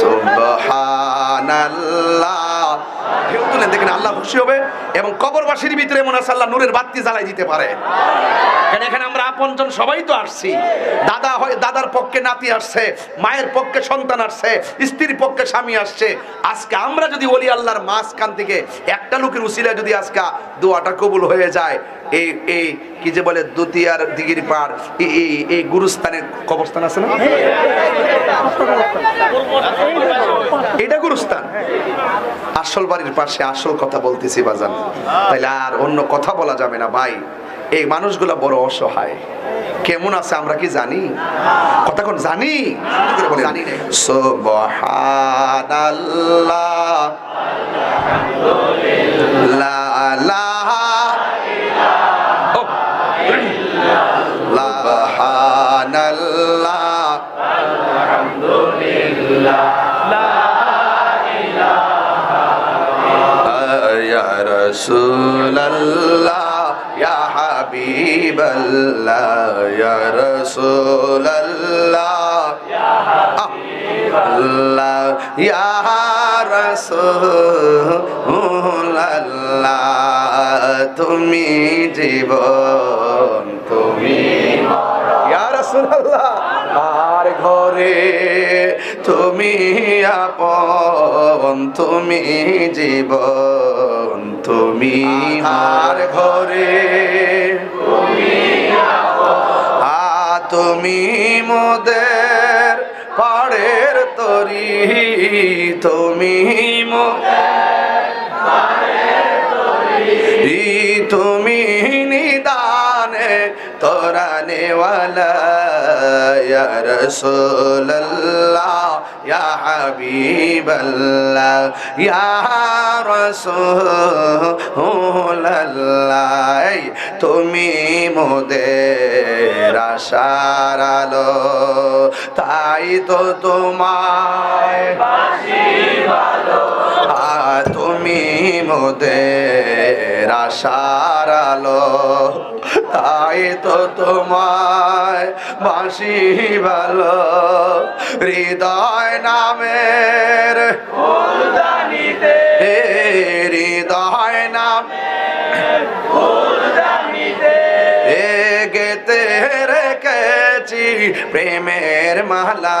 সুবহানাল্লাহ দেখেন আল্লাহ খুশি হবে এবং কবরবাসীর ভিতরে মনে আল্লাহ নূরের বাতি জ্বালাই দিতে পারে। কারণ এখানে আমরা আপনজন সবাই তো আসছি। দাদা হয় দাদার পক্ষে নাতি আসছে, মায়ের পক্ষে সন্তান আসছে, স্ত্রীর পক্ষে স্বামী আসছে। আজকে আমরা যদি ওলি আল্লাহর মাঝখান থেকে একটা লোকের উসিলা যদি আজকে দোয়াটা কবুল হয়ে যায়, এই এই কি যে বলে দ্বিতীয়ার দিগির পাড় এই এই গুরুস্থানের কবরস্থান আছে না? এটা গুরুস্থান। আসল বাড়ির পাশে আসল কথা বলতেছি বাজান। তাইলে আর অন্য কথা বলা যাবে না ভাই। এই মানুষগুলো বড় অসহায়। কেমন আছে আমরা কি জানি? কথা কোন জানি জানি সুবহানাল্লাহ। লা ইলাহা ও, সুবহানাল্লাহ يا রসুল্লাহ ইয়া হাবিবাল্লাহ, ইয়া রসুল্লাহ আল্লাহ, ইয়া রসুল্লাহ তুমি জীবন, তুমি ইয়া রসুল্লাহ আর ঘরে তুমি আপন, তুমি জীবন। তুমি আমার ঘরে। তুমি মোদের পাড়ের তরি। তুমি তুমি নিদানে তোরা নেওয়ালা রাসূলুল্লাহ হাবিবাল্লাহ ইয়া রাসূলুল্লাহ এই তুমি মোদের আশার তাই তো তোমায় তুমি মোদের আশার আলো তাই তো তোমায় বাঁশি ভালো। হৃদয় নামের হৃদয় নাম এ গেতে রেখেছি প্রেমের মালা।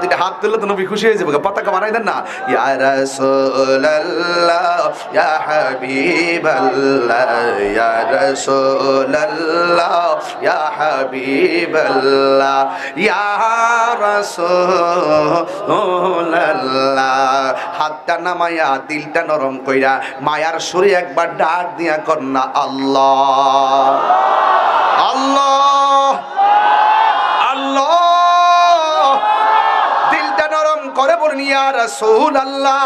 রাসূলুল্লাহ হাত তুললে তো নবী খুশি হয়ে যাবে। পতাকা বানাই দেন না। ইয়া রাসূলুল্লাহ, ইয়া হাতটা দিলটা নরম কইরা মায়ার সুরে একবার ডাক দিয়া কন্যা আল্লাহ। আল্লাহ। ইয়া রাসূল আল্লাহ